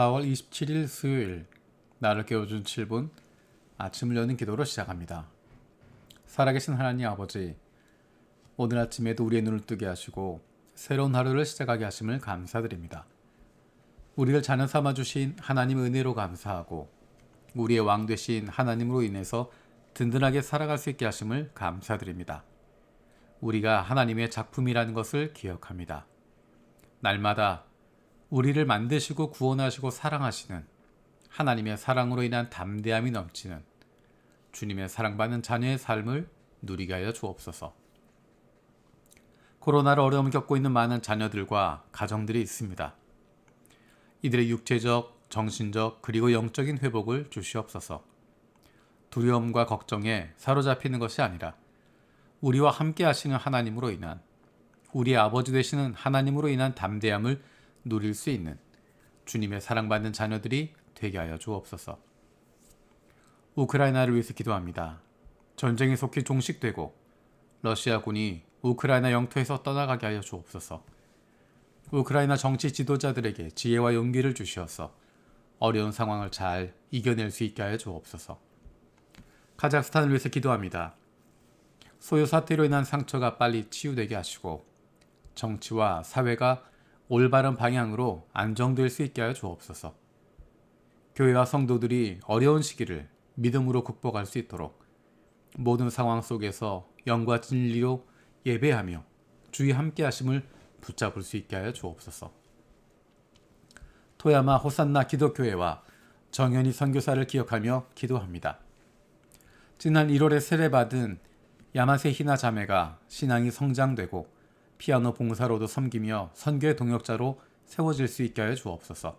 4월 27일 수요일 나를 깨워준 7분 아침을 여는 기도로 시작합니다. 살아계신 하나님 아버지 오늘 아침에도 우리의 눈을 뜨게 하시고 새로운 하루를 시작하게 하심을 감사드립니다. 우리를 자녀 삼아 주신 하나님 은혜로 감사하고 우리의 왕 되신 하나님으로 인해서 든든하게 살아갈 수 있게 하심을 감사드립니다. 우리가 하나님의 작품이라는 것을 기억합니다. 날마다 우리를 만드시고 구원하시고 사랑하시는 하나님의 사랑으로 인한 담대함이 넘치는 주님의 사랑받는 자녀의 삶을 누리게 하여 주옵소서. 코로나로 어려움을 겪고 있는 많은 자녀들과 가정들이 있습니다. 이들의 육체적, 정신적, 그리고 영적인 회복을 주시옵소서. 두려움과 걱정에 사로잡히는 것이 아니라 우리와 함께 하시는 하나님으로 인한 우리의 아버지 되시는 하나님으로 인한 담대함을 누릴 수 있는 주님의 사랑받는 자녀들이 되게 하여 주옵소서. 우크라이나를 위해서 기도합니다. 전쟁이 속히 종식되고 러시아군이 우크라이나 영토에서 떠나가게 하여 주옵소서. 우크라이나 정치 지도자들에게 지혜와 용기를 주시어서 어려운 상황을 잘 이겨낼 수 있게 하여 주옵소서. 카자흐스탄을 위해서 기도합니다. 소요 사태로 인한 상처가 빨리 치유되게 하시고 정치와 사회가 올바른 방향으로 안정될 수 있게 하여 주옵소서. 교회와 성도들이 어려운 시기를 믿음으로 극복할 수 있도록 모든 상황 속에서 영과 진리로 예배하며 주의 함께 하심을 붙잡을 수 있게 하여 주옵소서. 토야마 호산나 기독교회와 정현희 선교사를 기억하며 기도합니다. 지난 1월에 세례받은 야마세 히나 자매가 신앙이 성장되고 피아노 봉사로도 섬기며 선교의 동역자로 세워질 수 있게 하여 주옵소서.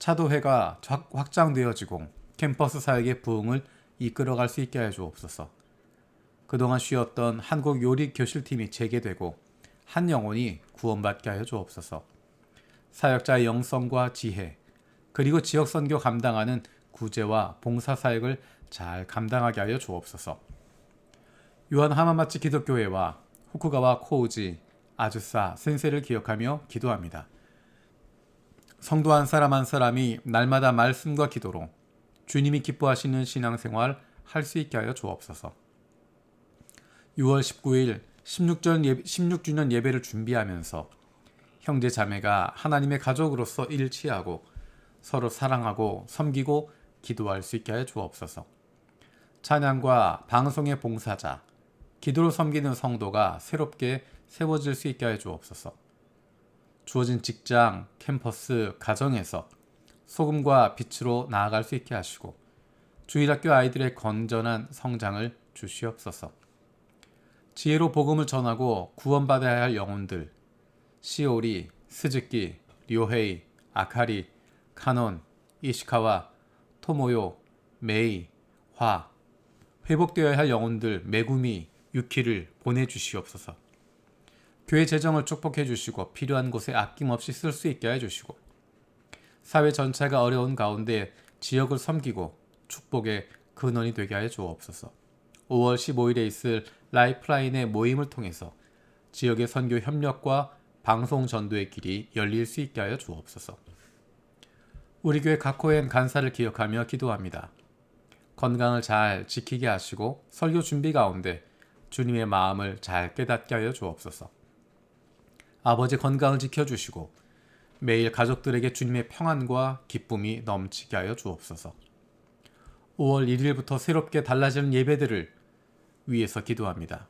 차도회가 확장되어지고 캠퍼스 사역의 부흥을 이끌어갈 수 있게 하여 주옵소서. 그동안 쉬었던 한국 요리 교실팀이 재개되고 한 영혼이 구원받게 하여 주옵소서. 사역자의 영성과 지혜 그리고 지역 선교 감당하는 구제와 봉사 사역을 잘 감당하게 하여 주옵소서. 요한 하마마치 기독교회와 후쿠가와 코우지, 아주사, 센세를 기억하며 기도합니다. 성도 한 사람 한 사람이 날마다 말씀과 기도로 주님이 기뻐하시는 신앙생활 할 수 있게 하여 주옵소서. 6월 19일 16전 예, 16주년 예배를 준비하면서 형제 자매가 하나님의 가족으로서 일치하고 서로 사랑하고 섬기고 기도할 수 있게 하여 주옵소서. 찬양과 방송의 봉사자, 기도로 섬기는 성도가 새롭게 세워질 수 있게 하여 주옵소서. 주어진 직장, 캠퍼스, 가정에서 소금과 빛으로 나아갈 수 있게 하시고 주일학교 아이들의 건전한 성장을 주시옵소서. 지혜로 복음을 전하고 구원받아야 할 영혼들 시오리, 스즈키, 료헤이, 아카리, 카논, 이시카와, 토모요, 메이, 화 회복되어야 할 영혼들 메구미, 유키를 보내주시옵소서. 교회 재정을 축복해 주시고 필요한 곳에 아낌없이 쓸 수 있게 해 주시고 사회 전체가 어려운 가운데 지역을 섬기고 축복의 근원이 되게 하여 주옵소서. 5월 15일에 있을 라이프라인의 모임을 통해서 지역의 선교 협력과 방송 전도의 길이 열릴 수 있게 하여 주옵소서. 우리 교회 각호엔 간사를 기억하며 기도합니다. 건강을 잘 지키게 하시고 설교 준비 가운데 주님의 마음을 잘 깨닫게 하여 주옵소서. 아버지 건강을 지켜주시고 매일 가족들에게 주님의 평안과 기쁨이 넘치게 하여 주옵소서. 5월 1일부터 새롭게 달라지는 예배들을 위해서 기도합니다.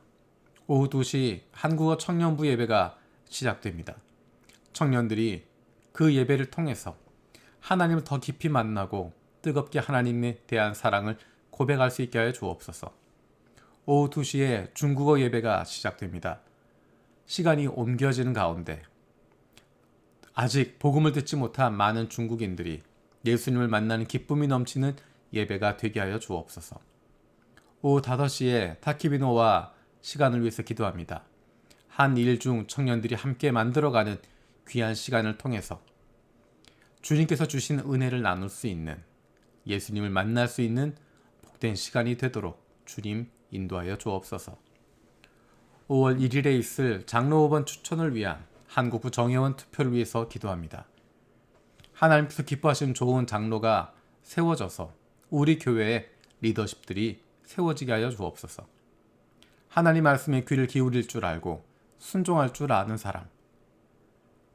오후 2시 한국어 청년부 예배가 시작됩니다. 청년들이 그 예배를 통해서 하나님을 더 깊이 만나고 뜨겁게 하나님에 대한 사랑을 고백할 수 있게 하여 주옵소서. 오후 2시에 중국어 예배가 시작됩니다. 시간이 옮겨지는 가운데 아직 복음을 듣지 못한 많은 중국인들이 예수님을 만나는 기쁨이 넘치는 예배가 되게 하여 주옵소서. 오후 5시에 타키비노와 시간을 위해서 기도합니다. 한일 중 청년들이 함께 만들어가는 귀한 시간을 통해서 주님께서 주신 은혜를 나눌 수 있는 예수님을 만날 수 있는 복된 시간이 되도록 주님 인도하여 주옵소서. 5월 1일에 있을 장로 5번 추천을 위한 한국부 정회원 투표를 위해서 기도합니다. 하나님께서 기뻐하시는 좋은 장로가 세워져서 우리 교회의 리더십들이 세워지게 하여 주옵소서. 하나님 말씀에 귀를 기울일 줄 알고 순종할 줄 아는 사람.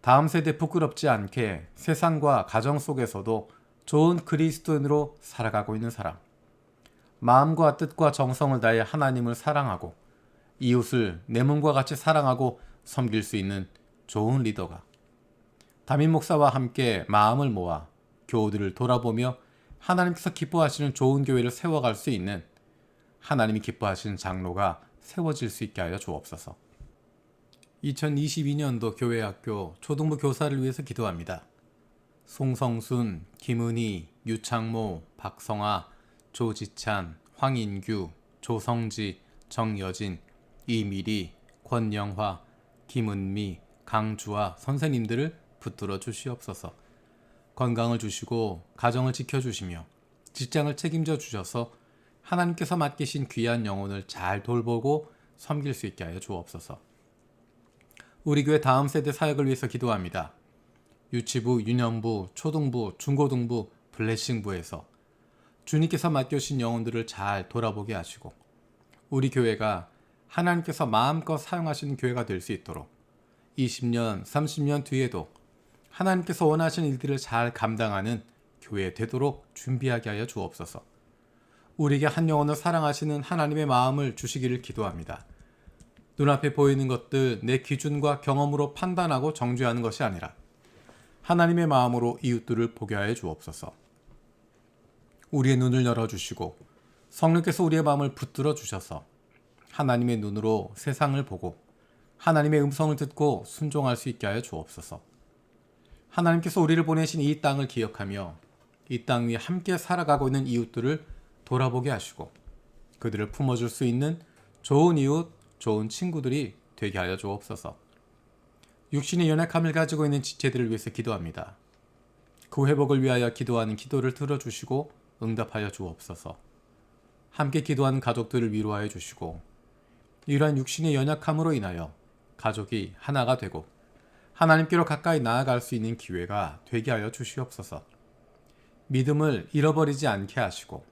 다음 세대 부끄럽지 않게 세상과 가정 속에서도 좋은 그리스도인으로 살아가고 있는 사람. 마음과 뜻과 정성을 다해 하나님을 사랑하고 이웃을 내 몸과 같이 사랑하고 섬길 수 있는 좋은 리더가 담임 목사와 함께 마음을 모아 교우들을 돌아보며 하나님께서 기뻐하시는 좋은 교회를 세워갈 수 있는 하나님이 기뻐하시는 장로가 세워질 수 있게 하여 주옵소서. 2022년도 교회학교 초등부 교사를 위해서 기도합니다. 송성순, 김은희, 유창모, 박성아, 조지찬, 황인규, 조성지, 정여진, 이미리, 권영화, 김은미, 강주아 선생님들을 붙들어 주시옵소서. 건강을 주시고 가정을 지켜 주시며 직장을 책임져 주셔서 하나님께서 맡기신 귀한 영혼을 잘 돌보고 섬길 수 있게 하여 주옵소서. 우리 교회 다음 세대 사역을 위해서 기도합니다. 유치부, 유년부, 초등부, 중고등부, 블레싱부에서 주님께서 맡겨주신 영혼들을 잘 돌아보게 하시고 우리 교회가 하나님께서 마음껏 사용하시는 교회가 될 수 있도록 20년, 30년 뒤에도 하나님께서 원하시는 일들을 잘 감당하는 교회 되도록 준비하게 하여 주옵소서. 우리에게 한 영혼을 사랑하시는 하나님의 마음을 주시기를 기도합니다. 눈앞에 보이는 것들 내 기준과 경험으로 판단하고 정죄하는 것이 아니라 하나님의 마음으로 이웃들을 보게 하여 주옵소서. 우리의 눈을 열어 주시고 성령께서 우리의 마음을 붙들어 주셔서 하나님의 눈으로 세상을 보고 하나님의 음성을 듣고 순종할 수 있게 하여 주옵소서. 하나님께서 우리를 보내신 이 땅을 기억하며 이 땅 위에 함께 살아가고 있는 이웃들을 돌아보게 하시고 그들을 품어줄 수 있는 좋은 이웃, 좋은 친구들이 되게 하여 주옵소서. 육신의 연약함을 가지고 있는 지체들을 위해서 기도합니다. 그 회복을 위하여 기도하는 기도를 들어주시고 응답하여 주옵소서. 함께 기도하는 가족들을 위로하여 주시고 이러한 육신의 연약함으로 인하여 가족이 하나가 되고 하나님께로 가까이 나아갈 수 있는 기회가 되게 하여 주시옵소서. 믿음을 잃어버리지 않게 하시고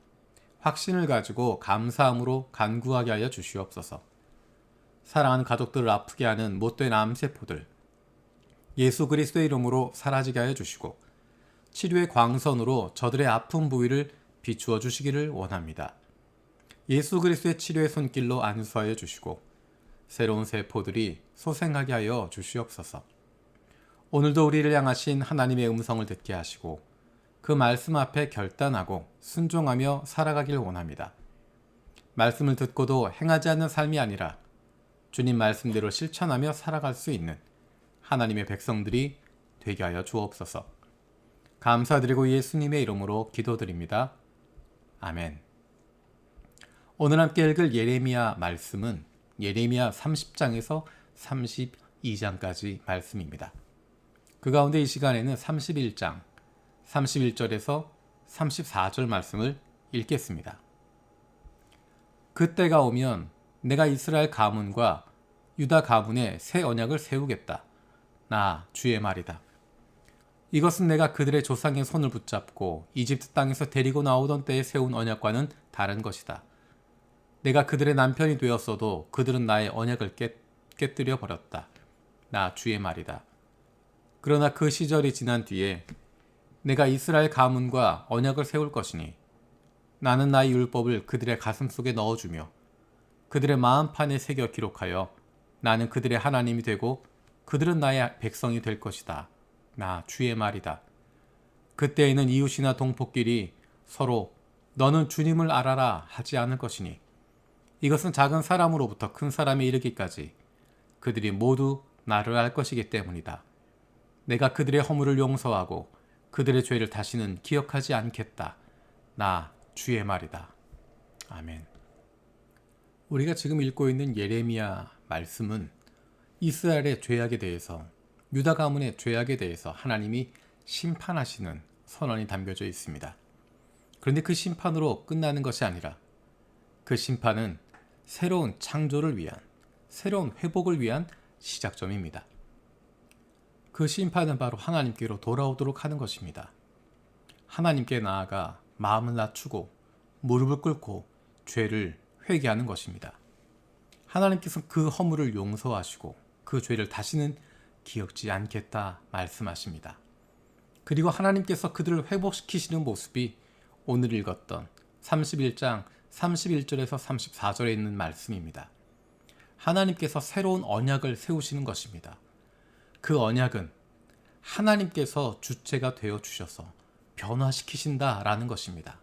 확신을 가지고 감사함으로 간구하게 하여 주시옵소서. 사랑하는 가족들을 아프게 하는 못된 암세포들 예수 그리스도의 이름으로 사라지게 하여 주시고 치료의 광선으로 저들의 아픈 부위를 비추어 주시기를 원합니다. 예수 그리스도의 치료의 손길로 안수하여 주시고 새로운 세포들이 소생하게 하여 주시옵소서. 오늘도 우리를 향하신 하나님의 음성을 듣게 하시고 그 말씀 앞에 결단하고 순종하며 살아가길 원합니다. 말씀을 듣고도 행하지 않는 삶이 아니라 주님 말씀대로 실천하며 살아갈 수 있는 하나님의 백성들이 되게 하여 주옵소서. 감사드리고 예수님의 이름으로 기도드립니다. 아멘. 오늘 함께 읽을 예레미야 말씀은 예레미야 30장에서 32장까지 말씀입니다. 그 가운데 이 시간에는 31장 31절에서 34절 말씀을 읽겠습니다. 그때가 오면 내가 이스라엘 가문과 유다 가문에 새 언약을 세우겠다. 나 주의 말이다. 이것은 내가 그들의 조상의 손을 붙잡고 이집트 땅에서 데리고 나오던 때에 세운 언약과는 다른 것이다. 내가 그들의 남편이 되었어도 그들은 나의 언약을 깨, 깨뜨려 버렸다. 나 주의 말이다. 그러나 그 시절이 지난 뒤에 내가 이스라엘 가문과 언약을 세울 것이니 나는 나의 율법을 그들의 가슴 속에 넣어주며 그들의 마음판에 새겨 기록하여 나는 그들의 하나님이 되고 그들은 나의 백성이 될 것이다. 나 주의 말이다. 그때에는 이웃이나 동포끼리 서로 너는 주님을 알아라 하지 않을 것이니 이것은 작은 사람으로부터 큰 사람에 이르기까지 그들이 모두 나를 알 것이기 때문이다. 내가 그들의 허물을 용서하고 그들의 죄를 다시는 기억하지 않겠다. 나 주의 말이다. 아멘. 우리가 지금 읽고 있는 예레미야 말씀은 이스라엘의 죄악에 대해서 유다 가문의 죄악에 대해서 하나님이 심판하시는 선언이 담겨져 있습니다. 그런데 그 심판으로 끝나는 것이 아니라 그 심판은 새로운 창조를 위한 새로운 회복을 위한 시작점입니다. 그 심판은 바로 하나님께로 돌아오도록 하는 것입니다. 하나님께 나아가 마음을 낮추고 무릎을 꿇고 죄를 회개하는 것입니다. 하나님께서 그 허물을 용서하시고 그 죄를 다시는 기억지 않겠다 말씀하십니다. 그리고 하나님께서 그들을 회복시키시는 모습이 오늘 읽었던 31장 31절에서 34절에 있는 말씀입니다. 하나님께서 새로운 언약을 세우시는 것입니다. 그 언약은 하나님께서 주체가 되어 주셔서 변화시키신다라는 것입니다.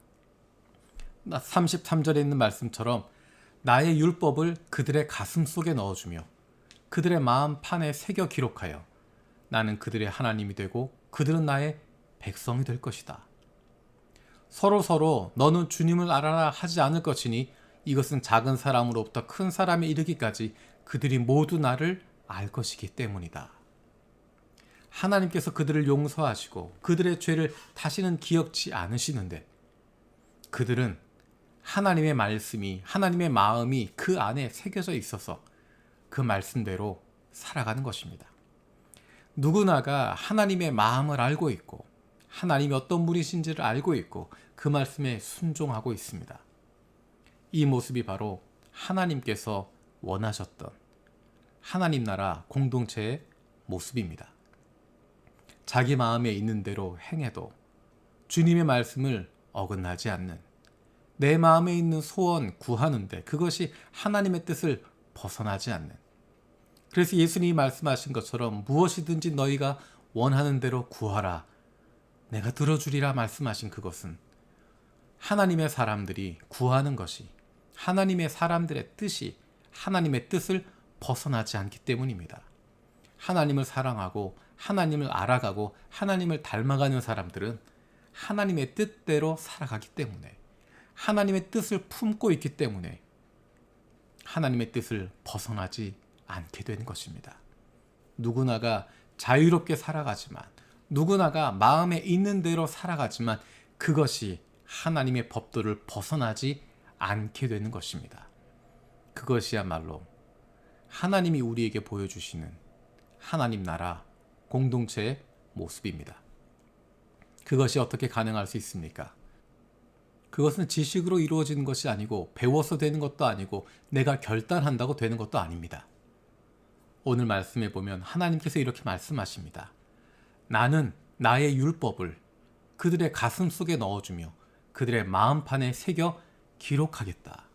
33절에 있는 말씀처럼 나의 율법을 그들의 가슴 속에 넣어주며 그들의 마음 판에 새겨 기록하여 나는 그들의 하나님이 되고 그들은 나의 백성이 될 것이다. 서로 서로 너는 주님을 알아라 하지 않을 것이니 이것은 작은 사람으로부터 큰 사람에 이르기까지 그들이 모두 나를 알 것이기 때문이다. 하나님께서 그들을 용서하시고 그들의 죄를 다시는 기억지 않으시는데 그들은 하나님의 말씀이 하나님의 마음이 그 안에 새겨져 있어서 그 말씀대로 살아가는 것입니다. 누구나가 하나님의 마음을 알고 있고 하나님이 어떤 분이신지를 알고 있고 그 말씀에 순종하고 있습니다. 이 모습이 바로 하나님께서 원하셨던 하나님 나라 공동체의 모습입니다. 자기 마음에 있는 대로 행해도 주님의 말씀을 어긋나지 않는 내 마음에 있는 소원 구하는데 그것이 하나님의 뜻을 벗어나지 않는 그래서 예수님이 말씀하신 것처럼 무엇이든지 너희가 원하는 대로 구하라 내가 들어주리라 말씀하신 그것은 하나님의 사람들이 구하는 것이 하나님의 사람들의 뜻이 하나님의 뜻을 벗어나지 않기 때문입니다. 하나님을 사랑하고 하나님을 알아가고 하나님을 닮아가는 사람들은 하나님의 뜻대로 살아가기 때문에 하나님의 뜻을 품고 있기 때문에 하나님의 뜻을 벗어나지 않게 되는 것입니다. 누구나가 자유롭게 살아가지만 누구나가 마음에 있는 대로 살아가지만 그것이 하나님의 법도를 벗어나지 않게 되는 것입니다. 그것이야말로 하나님이 우리에게 보여주시는 하나님 나라 공동체의 모습입니다. 그것이 어떻게 가능할 수 있습니까? 그것은 지식으로 이루어지는 것이 아니고 배워서 되는 것도 아니고 내가 결단한다고 되는 것도 아닙니다. 오늘 말씀해 보면 하나님께서 이렇게 말씀하십니다. 나는 나의 율법을 그들의 가슴 속에 넣어주며 그들의 마음판에 새겨 기록하겠다.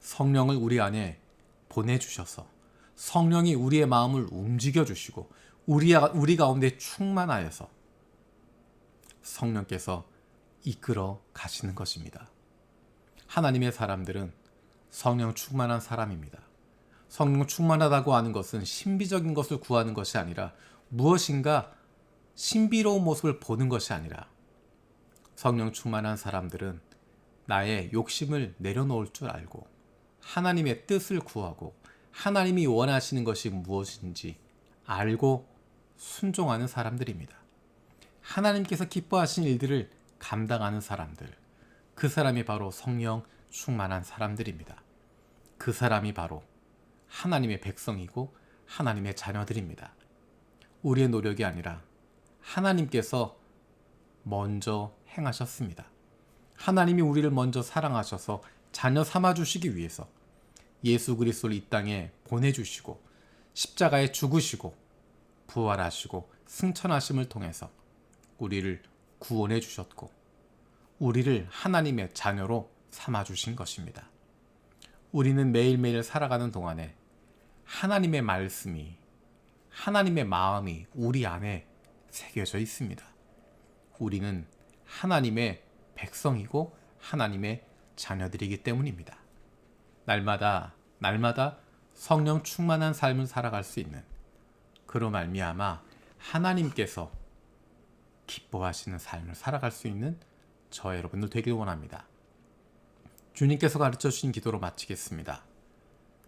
성령을 우리 안에 보내주셔서 성령이 우리의 마음을 움직여 주시고 우리, 우리 가운데 충만하여서 성령께서 이끌어 가시는 것입니다. 하나님의 사람들은 성령 충만한 사람입니다. 성령 충만하다고 하는 것은 신비적인 것을 구하는 것이 아니라 무엇인가 신비로운 모습을 보는 것이 아니라 성령 충만한 사람들은 나의 욕심을 내려놓을 줄 알고 하나님의 뜻을 구하고 하나님이 원하시는 것이 무엇인지 알고 순종하는 사람들입니다. 하나님께서 기뻐하신 일들을 감당하는 사람들, 그 사람이 바로 성령 충만한 사람들입니다. 그 사람이 바로 하나님의 백성이고 하나님의 자녀들입니다. 우리의 노력이 아니라 하나님께서 먼저 행하셨습니다. 하나님이 우리를 먼저 사랑하셔서 자녀 삼아 주시기 위해서 예수 그리스도를 이 땅에 보내 주시고 십자가에 죽으시고 부활하시고 승천하심을 통해서 우리를 구원해 주셨고 우리를 하나님의 자녀로 삼아 주신 것입니다. 우리는 매일매일 살아가는 동안에 하나님의 말씀이 하나님의 마음이 우리 안에 새겨져 있습니다. 우리는 하나님의 백성이고 하나님의 자녀들이기 때문입니다. 날마다 날마다 성령 충만한 삶을 살아갈 수 있는 그로 말미암아 하나님께서 기뻐하시는 삶을 살아갈 수 있는 저 여러분들 되길 원합니다. 주님께서 가르쳐 주신 기도로 마치겠습니다.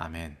아멘.